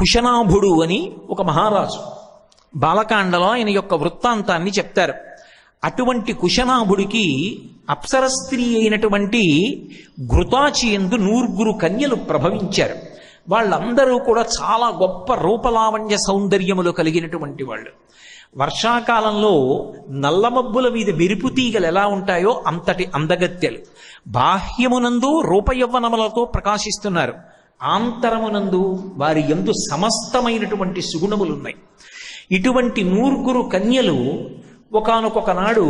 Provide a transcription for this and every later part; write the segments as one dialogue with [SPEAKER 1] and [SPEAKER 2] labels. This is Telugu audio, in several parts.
[SPEAKER 1] కుశనాభుడు అని ఒక మహారాజు. బాలకాండలో ఆయన యొక్క వృత్తాంతాన్ని చెప్తారు. అటువంటి కుశనాభుడికి అప్సరస్త్రీ అయినటువంటి ఘృతాచి ఎందు నూర్గురు కన్యలు ప్రభవించారు. వాళ్ళందరూ కూడా చాలా గొప్ప రూపలావణ్య సౌందర్యములు కలిగినటువంటి వాళ్ళు. వర్షాకాలంలో నల్లమబ్బుల మీద మెరుపు తీగలు ఎలా ఉంటాయో అంతటి అందగత్తెలు. బాహ్యమునందు రూపయవ్వనములతో ప్రకాశిస్తున్నారు. ఆంతరమునందు వారి ఎందు సమస్తమైనటువంటి సుగుణములున్నాయి. ఇటువంటి నూరుగురు కన్యలు ఒకనొకొకనాడు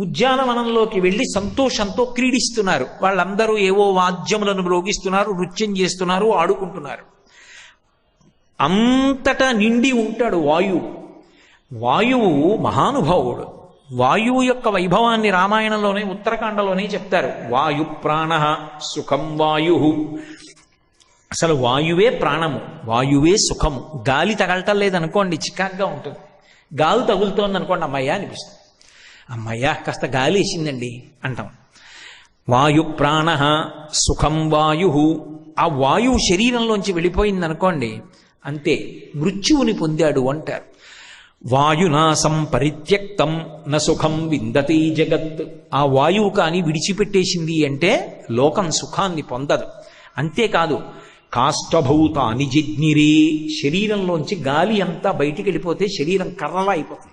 [SPEAKER 1] ఉద్యానవనంలోకి వెళ్ళి సంతోషంతో క్రీడిస్తున్నారు. వాళ్ళందరూ ఏవో వాద్యములను మ్రోగిస్తున్నారు నృత్యం చేస్తున్నారు ఆడుకుంటున్నారు. అంతటా నిండి ఉంటాడు వాయువు. వాయువు మహానుభావుడు. వాయువు యొక్క వైభవాన్ని రామాయణంలోనే ఉత్తరాఖండలోనే చెప్తారు. వాయు ప్రాణ సుఖం వాయు. అసలు వాయువే ప్రాణము వాయువే సుఖము. గాలి తగలటం లేదనుకోండి చికాగ్గా ఉంటుంది. గాలి తగులుతోంది అనుకోండి అమ్మయ్య అనిపిస్తుంది. అమ్మయ్య కాస్త గాలి వేసిందండి అంటాం. వాయు ప్రాణ సుఖం వాయు ఆ వాయువు శరీరంలోంచి వెళ్ళిపోయింది అనుకోండి అంతే మృత్యువుని పొందాడు అంటారు. వాయునాశం పరిత్యక్తం న సుఖం విందతి జగత్. ఆ వాయువు కానీ విడిచిపెట్టేసింది అంటే లోకం సుఖాన్ని పొందదు. అంతేకాదు కాష్టభూతాని జిజ్ఞిరే. శరీరంలోంచి గాలి అంతా బయటికి వెళ్ళిపోతే శరీరం కర్రలా అయిపోతుంది.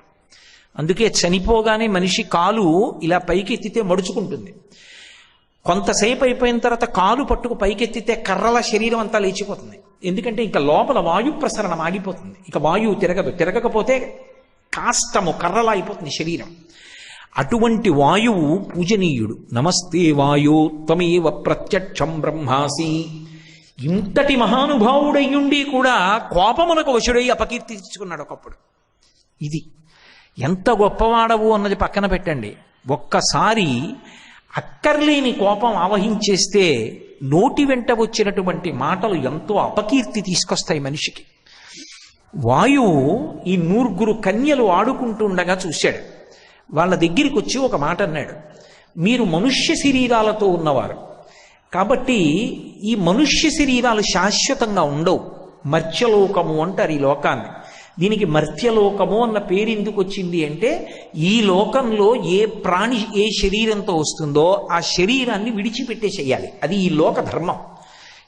[SPEAKER 1] అందుకే చనిపోగానే మనిషి కాలు ఇలా పైకెత్తితే మడుచుకుంటుంది. కొంతసేపు అయిపోయిన తర్వాత కాలు పట్టుకు పైకెత్తితే కర్రల శరీరం అంతా లేచిపోతుంది. ఎందుకంటే ఇంకా లోపల వాయు ప్రసరణం ఆగిపోతుంది. ఇక వాయువు తిరగదు. తిరగకపోతే కాష్టము కర్రలా అయిపోతుంది శరీరం. అటువంటి వాయువు పూజనీయుడు. నమస్తే వాయు త్వమేవ ప్రత్యక్షం బ్రహ్మాసి. ఇంతటి మహానుభావుడయ్యుండి కూడా కోపమునకు వశుడై అపకీర్తి తెచ్చుకున్నాడు ఒకప్పుడు. ఇది ఎంత గొప్పవాడవు అన్నది పక్కన పెట్టండి. ఒక్కసారి అక్కర్లేని కోపం ఆవహించేస్తే నోటి వెంట వచ్చినటువంటి మాటలు ఎంతో అపకీర్తి తీసుకొస్తాయి మనిషికి. వాయువు ఈ నూరుగురు కన్యలు ఆడుకుంటుండగా చూశాడు. వాళ్ళ దగ్గరికి వచ్చి ఒక మాట అన్నాడు మీరు మనుష్య శరీరాలతో ఉన్నవారు. కాబట్టి ఈ మనుష్య శరీరాలు శాశ్వతంగా ఉండవు. మర్త్యలోకము అంటారు ఈ లోకాన్ని. దీనికి మర్త్యలోకము అన్న పేరు ఎందుకు వచ్చింది అంటే ఈ లోకంలో ఏ ప్రాణి ఏ శరీరంతో వస్తుందో ఆ శరీరాన్ని విడిచిపెట్టేసేయాలి. అది ఈ లోక ధర్మం.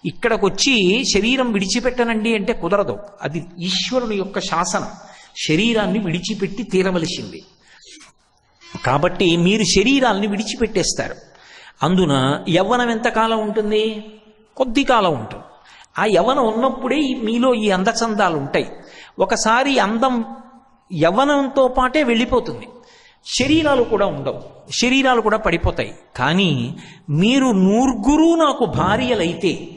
[SPEAKER 1] ఇక్కడికి వచ్చి శరీరం విడిచిపెట్టనండి అంటే కుదరదు. అది ఈశ్వరుని యొక్క శాసనం. శరీరాన్ని విడిచిపెట్టి తీరవలసింది. కాబట్టి మీరు శరీరాల్ని విడిచిపెట్టేస్తారు. అందున యవ్వనం ఎంతకాలం ఉంటుంది? కొద్ది కాలం ఉంటుంది. ఆ యవ్వనం ఉన్నప్పుడే ఈ- మీలో ఈ అందచందాలు ఉంటాయి. ఒకసారి అందం యవ్వనంతో పాటే వెళ్ళిపోతుంది. శరీరాలు కూడా ఉండవు. శరీరాలు కూడా పడిపోతాయి. కానీ మీరు నూర్గురు నాకు భార్యలైతే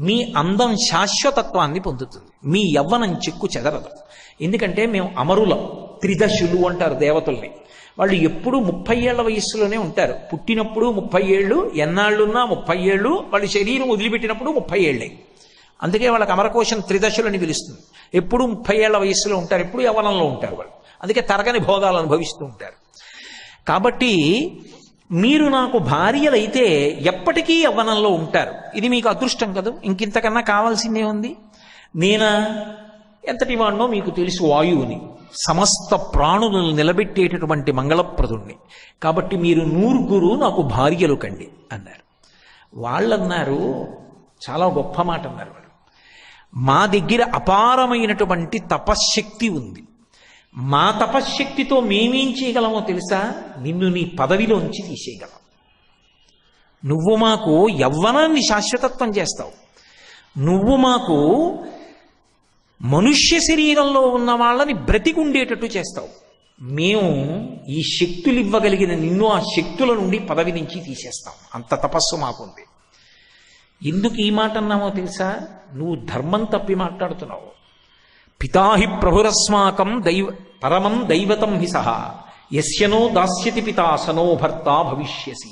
[SPEAKER 1] మీ అందం శాశ్వతత్వాన్ని పొందుతుంది. మీ యవ్వనం చెక్కు చెదరదు. ఎందుకంటే మేము అమరులం. త్రిదశులు అంటారు దేవతల్ని. వాళ్ళు ఎప్పుడూ ముప్పై ఏళ్ళ వయస్సులోనే ఉంటారు. పుట్టినప్పుడు ముప్పై ఏళ్ళు ఎన్నాళ్ళున్నా ముప్పై ఏళ్ళు వాళ్ళ శరీరం వదిలిపెట్టినప్పుడు ముప్పై ఏళ్ళే. అందుకే వాళ్ళకి అమరకోశం త్రిదశలని పిలుస్తుంది. ఎప్పుడు ముప్పై ఏళ్ళ వయస్సులో ఉంటారు ఎప్పుడు యవనంలో ఉంటారు వాళ్ళు. అందుకే తరగని భోగాలు అనుభవిస్తూ ఉంటారు. కాబట్టి మీరు నాకు భార్యలైతే ఎప్పటికీ యవ్వనంలో ఉంటారు. ఇది మీకు అదృష్టం కదా? ఇంకింతకన్నా కావాల్సిందే ఉంది నేనా? ఎంతటి వాడినో మీకు తెలుసు వాయువుని. సమస్త ప్రాణులను నిలబెట్టేటటువంటి మంగళప్రదుణ్ణి. కాబట్టి మీరు నూరుగురు నాకు భార్యలు కండి అన్నారు. వాళ్ళన్నారు చాలా గొప్ప మాట అన్నారు వాళ్ళు. మా దగ్గర అపారమైనటువంటి తపశ్శక్తి ఉంది. మా తపశ్శక్తితో మేమేం చేయగలమో తెలుసా? నిన్ను నీ పదవిలోంచి తీసేయగలం. నువ్వు మాకు యవ్వనాన్ని శాశ్వతత్వం చేస్తావు. నువ్వు మాకు మనుష్య శరీరంలో ఉన్న వాళ్ళని బ్రతికుండేటట్టు చేస్తావు. మేము ఈ శక్తులు ఇవ్వగలిగిన నిన్ను ఆ శక్తుల నుండి పదవి నుంచి తీసేస్తాం. అంత తపస్సు మాకుంది. ఎందుకు ఈ మాట అన్నామో తెలుసా? నువ్వు ధర్మం తప్పి మాట్లాడుతున్నావు. పితాహి ప్రభురస్మాకం దైవ పరమం దైవతం హి సహా. యస్యనో దాస్యతి పితాసనో భర్త భవిష్యసి.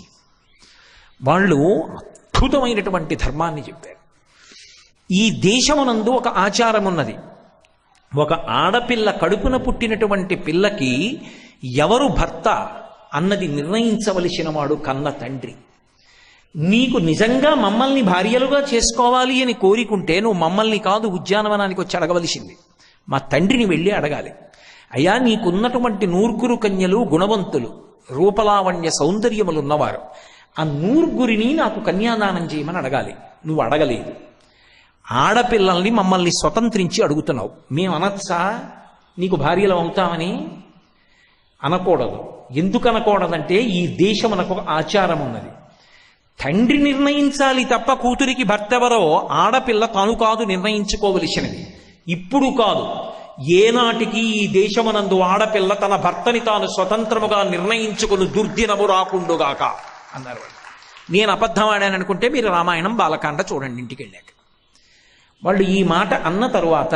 [SPEAKER 1] వాళ్ళు అద్భుతమైనటువంటి ధర్మాన్ని చెప్పారు. ఈ దేశమునందు ఒక ఆచారం ఉన్నది ఒక ఆడపిల్ల కడుపున పుట్టినటువంటి పిల్లకి ఎవరు భర్త అన్నది నిర్ణయించవలసిన వాడు కన్న తండ్రి. నీకు నిజంగా మమ్మల్ని భార్యలుగా చేసుకోవాలి అని కోరికుంటే నువ్వు మమ్మల్ని కాదు ఉద్యానవనానికి వచ్చి అడగవలసింది. మా తండ్రిని వెళ్ళి అడగాలి. అయ్యా నీకున్నటువంటి నూర్గురు కన్యలు గుణవంతులు రూపలావణ్య సౌందర్యములు ఉన్నవారు ఆ నూర్గురిని నాకు కన్యాదానం చేయమని అడగాలి. నువ్వు అడగలేదు. ఆడపిల్లల్ని మమ్మల్ని స్వతంత్రించి అడుగుతున్నావు. మేము అనొచ్చా? నీకు భార్యలు అవుతామని? అనకూడదు. ఎందుకు అనకూడదంటే ఈ దేశం మనకు ఒక ఆచారం ఉన్నది. తండ్రి నిర్ణయించాలి తప్ప కూతురికి భర్తెవరో ఆడపిల్ల తాను కాదు నిర్ణయించుకోవలసినది. ఇప్పుడు కాదు. ఏనాటికి ఈ దేశమునందు ఆడపిల్ల తన భర్తని తాను స్వతంత్రముగా నిర్ణయించుకుని దుర్దినము రాకుండుగాక అన్నారు నేను అబద్ధం ఆడాననుకుంటే మీరు రామాయణం బాలకాండ చూడండి ఇంటికి వెళ్ళాక వాళ్ళు ఈ మాట అన్న తరువాత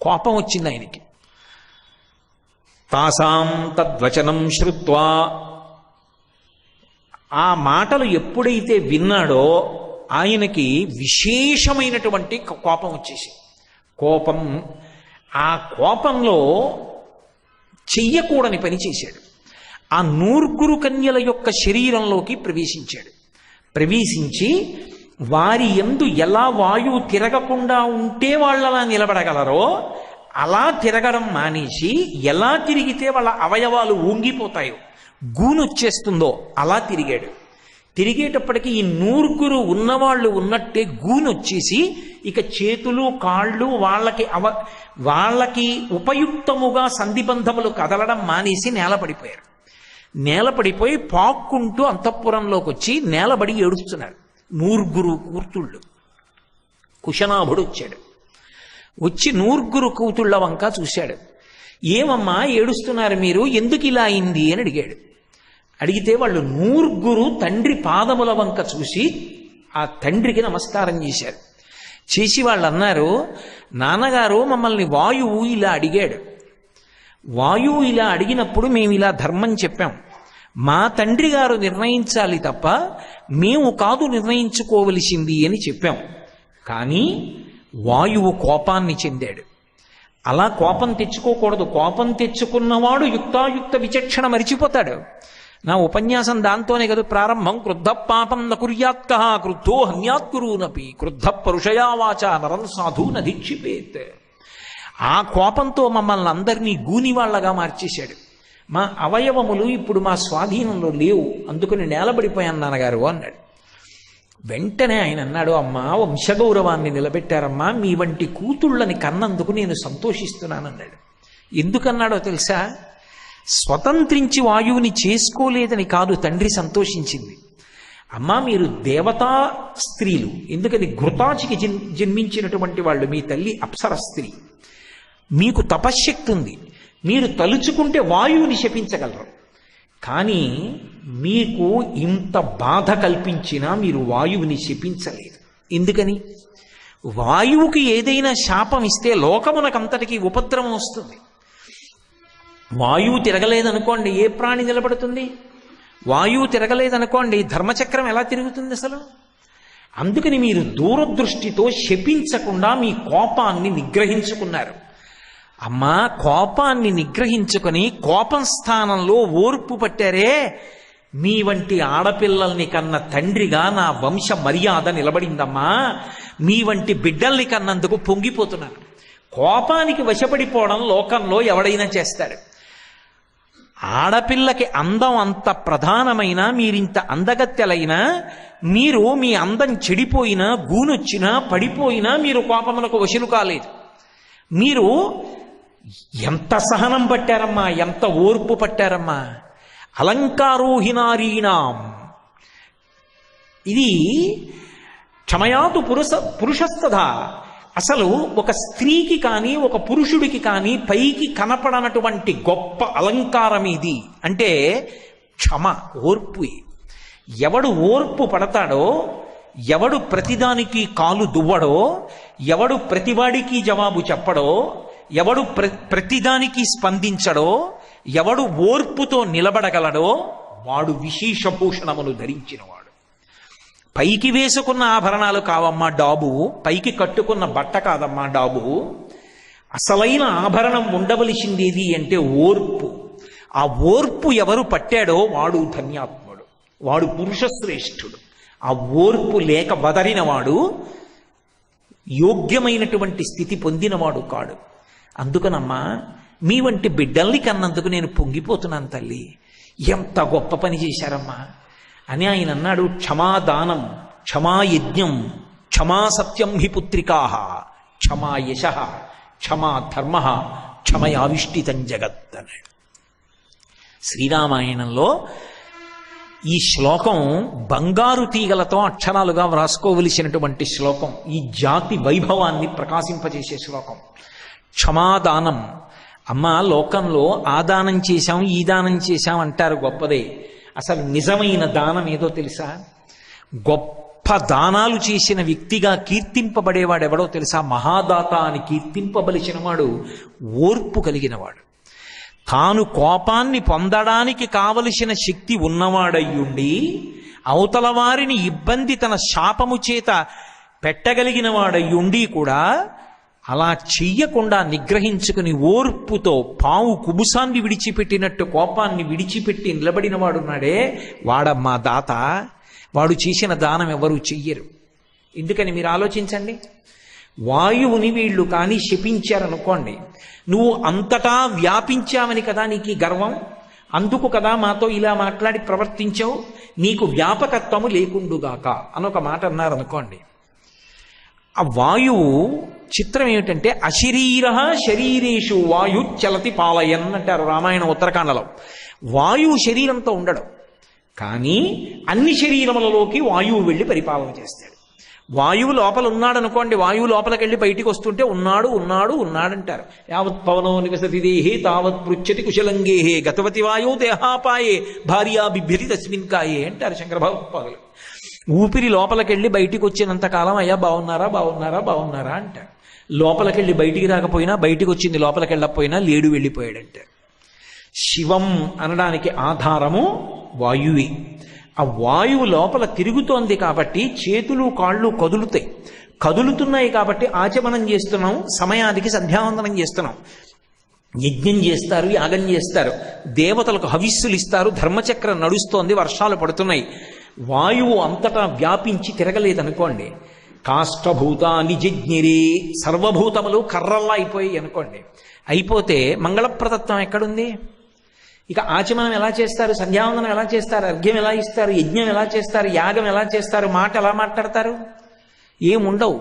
[SPEAKER 1] కోపం వచ్చింది ఆయనకి. తాసాం తద్వచనం శ్రుత్వా. ఆ మాటలు ఎప్పుడైతే విన్నాడో ఆయనకి విశేషమైనటువంటి కోపం వచ్చేసి. కోపం ఆ కోపంలో చెయ్యకూడని పని చేశాడు. ఆ నూర్గురు కన్యల యొక్క శరీరంలోకి ప్రవేశించాడు. ప్రవేశించి వారి ఎందు ఎలా వాయువు తిరగకుండా ఉంటే వాళ్ళు అలా నిలబడగలరో అలా తిరగడం మానేసి ఎలా తిరిగితే వాళ్ళ అవయవాలు ఊంగిపోతాయో గూనొచ్చేస్తుందో అలా తిరిగాడు. తిరిగేటప్పటికి ఈ నూరుగురు ఉన్నవాళ్ళు ఉన్నట్టే గూనొచ్చేసి ఇక చేతులు కాళ్ళు వాళ్ళకి అవ వాళ్ళకి ఉపయుక్తముగా సంధిబంధములు కదలడం మానేసి నేలపడిపోయారు. నేలపడిపోయి పాక్కుంటూ అంతఃపురంలోకి వచ్చి నేలబడి ఏడుస్తున్నారు. నూరుగురు కూతుళ్ళు. కుశనాభుడు వచ్చాడు. వచ్చి నూరుగురు కూతుళ్ళ వంక చూశాడు. ఏమమ్మా ఏడుస్తున్నారు మీరు? ఎందుకు ఇలా అయింది? అని అడిగాడు. అడిగితే వాళ్ళు నూరుగురు తండ్రి పాదముల వంక చూసి ఆ తండ్రికి నమస్కారం చేశారు. చేసి వాళ్ళు అన్నారు నాన్నగారు మమ్మల్ని వాయువు ఇలా అడిగాడు. వాయువు ఇలా అడిగినప్పుడు మేము ఇలా ధర్మం చెప్పాం. మా తండ్రి గారు నిర్ణయించాలి తప్ప మేము కాదు నిర్ణయించుకోవలసింది అని చెప్పాం. కానీ వాయువు కోపాన్ని చెందాడు. అలా కోపం తెచ్చుకోకూడదు. కోపం తెచ్చుకున్నవాడు యుక్తాయుక్త విచక్షణ మరిచిపోతాడు. నా ఉపన్యాసం దాంతోనే కదా ప్రారంభం. క్రుద్ధ పాపం నకుర్యాత్క క్రుద్ధో హన్యాత్కురూనపి క్రుద్ధ పరుషయా వాచ నరం సాధు నదీక్షిపేత్ ఆ కోపంతో మమ్మల్ని అందరినీ గూనివాళ్ళగా మార్చేశాడు. మా అవయవములు ఇప్పుడు మా స్వాధీనంలో లేవు. అందుకని నేలబడిపోయాను నాన్నగారు అన్నాడు. వెంటనే ఆయన అన్నాడు అమ్మా వంశగౌరవాన్ని నిలబెట్టారమ్మా మీ వంటి కూతుళ్ళని కన్నందుకు నేను సంతోషిస్తున్నానన్నాడు ఎందుకన్నాడో తెలుసా? స్వతంత్రించి వాయువుని చేసుకోలేదని కాదు తండ్రి సంతోషించింది. అమ్మా మీరు దేవతా స్త్రీలు ఎందుకని ఘృతాచికి జన్ జన్మించినటువంటి వాళ్ళు మీ తల్లి అప్సర స్త్రీ. మీకు తపశ్శక్తి ఉంది. మీరు తలుచుకుంటే వాయువుని శపించగలరు. కానీ మీకు ఇంత బాధ కల్పించినా మీరు వాయువుని శపించలేదు. ఎందుకని? వాయువుకి ఏదైనా శాపం ఇస్తే లోకమునకంతటికి ఉపద్రవం వస్తుంది. వాయువు తిరగలేదనుకోండి ఏ ప్రాణి నిలబడుతుంది? వాయువు తిరగలేదనుకోండి ధర్మచక్రం ఎలా తిరుగుతుంది అసలు? అందుకని మీరు దూరదృష్టితో శపించకుండా మీ కోపాన్ని నిగ్రహించుకున్నారు. అమ్మా కోపాన్ని నిగ్రహించుకొని కోపం స్థానంలో ఓర్పు పట్టారే. మీ వంటి ఆడపిల్లల్ని కన్న తండ్రిగా నా వంశ మర్యాద నిలబడిందమ్మా. మీ వంటి బిడ్డల్ని కన్నందుకు పొంగిపోతున్నాను. కోపానికి వశపడిపోవడం లోకంలో ఎవడైనా చేస్తాడు. ఆడపిల్లకి అందం అంత ప్రధానమైన మీరింత అందగత్తెలైనా మీరు మీ అందం చెడిపోయినా గూనొచ్చినా పడిపోయినా మీరు కోపమునకు వశులు కాలేదు. మీరు ఎంత సహనం పట్టారమ్మా ఎంత ఓర్పు పట్టారమ్మా. అలంకారోహినారీణాం ఇది క్షమయాతు పురుష పురుషస్తథ అసలు ఒక స్త్రీకి కానీ ఒక పురుషుడికి కానీ పైకి కనపడనటువంటి గొప్ప అలంకారం ఇది. అంటే క్షమ ఓర్పు. ఎవడు ఓర్పు పడతాడో ఎవడు ప్రతిదానికి కాలు దువ్వడో ఎవడు ప్రతివాడికి జవాబు చెప్పడో ఎవడు ప్ర ప్రతిదానికి స్పందించడో ఎవడు ఓర్పుతో నిలబడగలడో వాడు విశేషభూషణములు ధరించినవాడు. పైకి వేసుకున్న ఆభరణాలు కావమ్మా డాబు పైకి కట్టుకున్న బట్ట కాదమ్మా డాబు. అసలైన ఆభరణం ఉండవలసిందేది అంటే ఓర్పు. ఆ ఓర్పు ఎవరు పట్టాడో వాడు ధన్యాత్ముడు వాడు పురుషశ్రేష్ఠుడు. ఆ ఓర్పు లేక వదరినవాడు యోగ్యమైనటువంటి స్థితి పొందినవాడు కాడు. అందుకనమ్మా మీ వంటి బిడ్డల్ని కన్నందుకు నేను పొంగిపోతున్నాను తల్లి. ఎంత గొప్ప పని చేశారమ్మా. అని ఆయన అన్నాడు క్షమాదానం క్షమాయజ్ఞం క్షమా సత్యం హి పుత్రికా క్షమా యశ క్షమా ధర్మ క్షమయావిష్టితం జగత్ అన్నాడు శ్రీరామాయణంలో ఈ శ్లోకం బంగారు తీగలతో అక్షరాలుగా వ్రాసుకోవలసినటువంటి శ్లోకం ఈ జాతి వైభవాన్ని ప్రకాశింపజేసే శ్లోకం. క్షమాదానం. అమ్మ లోకంలో ఆ దానం చేశాం ఈ దానం చేశాం అంటారు గొప్పదే. అసలు నిజమైన దానం ఏదో తెలుసా? గొప్ప దానాలు చేసిన వ్యక్తిగా కీర్తింపబడేవాడు ఎవడో తెలుసా? మహాదాత అని కీర్తింపబలిసిన వాడు ఓర్పు కలిగినవాడు. తాను కోపాన్ని పొందడానికి కావలసిన శక్తి ఉన్నవాడయ్యుండి అవతల వారిని ఇబ్బంది తన శాపము చేత పెట్టగలిగిన వాడయ్యుండి కూడా అలా చెయ్యకుండా నిగ్రహించుకుని ఓర్పుతో పావు కుబుసాన్ని విడిచిపెట్టినట్టు కోపాన్ని విడిచిపెట్టి నిలబడిన వాడున్నాడే వాడమ్మా దాత. వాడు చేసిన దానం ఎవరు చెయ్యరు. ఎందుకని మీరు ఆలోచించండి? వాయువుని వీళ్ళు కానీ శపించారనుకోండి నువ్వు అంతటా వ్యాపించావని కదా నీకు గర్వం? అందుకు కదా మాతో ఇలా మాట్లాడి ప్రవర్తించావు? నీకు వ్యాపకత్వము లేకుండుగాక అని ఒక మాట అన్నారనుకోండి ఆ వాయువు చిత్రం ఏమిటంటే అశరీర శరీరేషు వాయు చలతి పాలయన్ అంటారు రామాయణ ఉత్తరకాండలో. వాయువు శరీరంతో ఉండడం. కానీ అన్ని శరీరములలోకి వాయువు వెళ్ళి పరిపాలన చేస్తాడు. వాయువు లోపల ఉన్నాడనుకోండి వాయువు లోపలికి వెళ్ళి బయటికి వస్తుంటే ఉన్నాడు ఉన్నాడు ఉన్నాడంటారు. యావత్ పవనో నివసతి దేహే తావత్ పృచ్చతి కుశలంగేహే గతవతి వాయు దేహాపాయే భార్యా బిభ్యతి తస్మిన్ కాయే అంటారు శంకర భగవత్పాదులు ఊపిరి లోపలికెళ్ళి బయటికి వచ్చినంత కాలం అయ్యా బాగున్నారా బాగున్నారా బాగున్నారా అంటాడు. లోపలికెళ్ళి బయటికి రాకపోయినా బయటికి వచ్చింది లోపలికెళ్ళకపోయినా లేడు వెళ్ళిపోయాడంటారు శివం అనడానికి ఆధారము వాయువే. ఆ వాయువు లోపల తిరుగుతోంది కాబట్టి చేతులు కాళ్ళు కదులుతాయి. కదులుతున్నాయి కాబట్టి ఆచమనం చేస్తున్నాం సమయానికి సంధ్యావందనం చేస్తున్నాం. యజ్ఞం చేస్తారు యాగం చేస్తారు. దేవతలకు హవిస్సులు ఇస్తారు ధర్మచక్రం నడుస్తోంది వర్షాలు పడుతున్నాయి. వాయువు అంతటా వ్యాపించి తిరగలేదనుకోండి కాష్టభూత జజ్ఞిరే సర్వభూతములు కర్రల్లా అయిపోయాయి అనుకోండి. అయిపోతే మంగళప్రదత్వం ఎక్కడుంది? ఇక ఆచమనం ఎలా చేస్తారు? సంధ్యావందనం ఎలా చేస్తారు? అర్ఘ్యం ఎలా ఇస్తారు? యజ్ఞం ఎలా చేస్తారు? యాగం ఎలా చేస్తారు? మాట ఎలా మాట్లాడతారు? ఏముండవు.